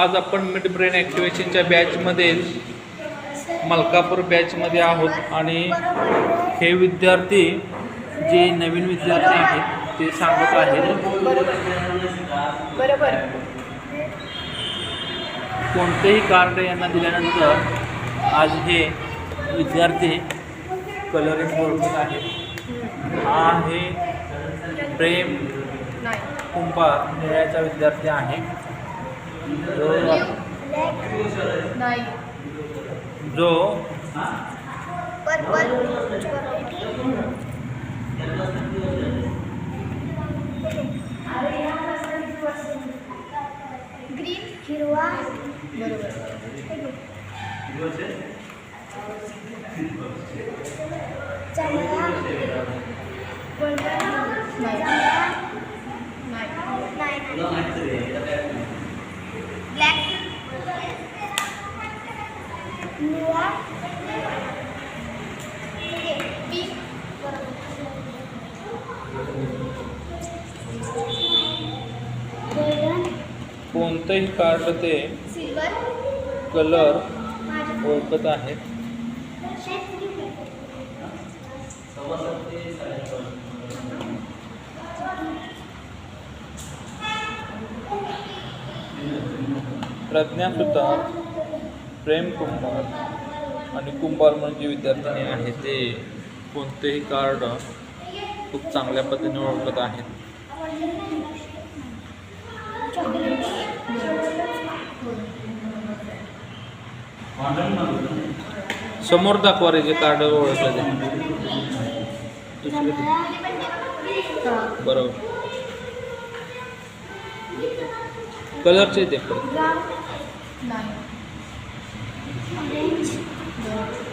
आज आपण mid brain ॲक्टिवेशनच्या बॅचमध्ये मलकापूर बॅचमध्ये आहोत आणि हे विद्यार्थी जे नवीन विद्यार्थी आहेत ते सांगत आहेत. बरोबर. कोणतेही कार्ड यांना दिल्यानंतर आज हे विद्यार्थी कलरिंग ओळखत आहेत. हा आहे प्रेम कुंभार निळ्याचा विद्यार्थी आहे. जो नाही जो पर्पल ग्रीन हिरवा बरोबर निळा कोणतंही कार्ड ते सिल्वर. कलर ओळखत आहेत. प्रज्ञा सुतार प्रेम कुंभार आणि कुंभार म्हणून जे विद्यार्थ्यांनी आहे ते कोणतेही कार्ड खूप चांगल्या पद्धतीने ओळखत आहेत. समोर दाखवा रे जे कार्ड ओळखलं ते. दुसरे बरोबर. कलरचे ते पण Amém.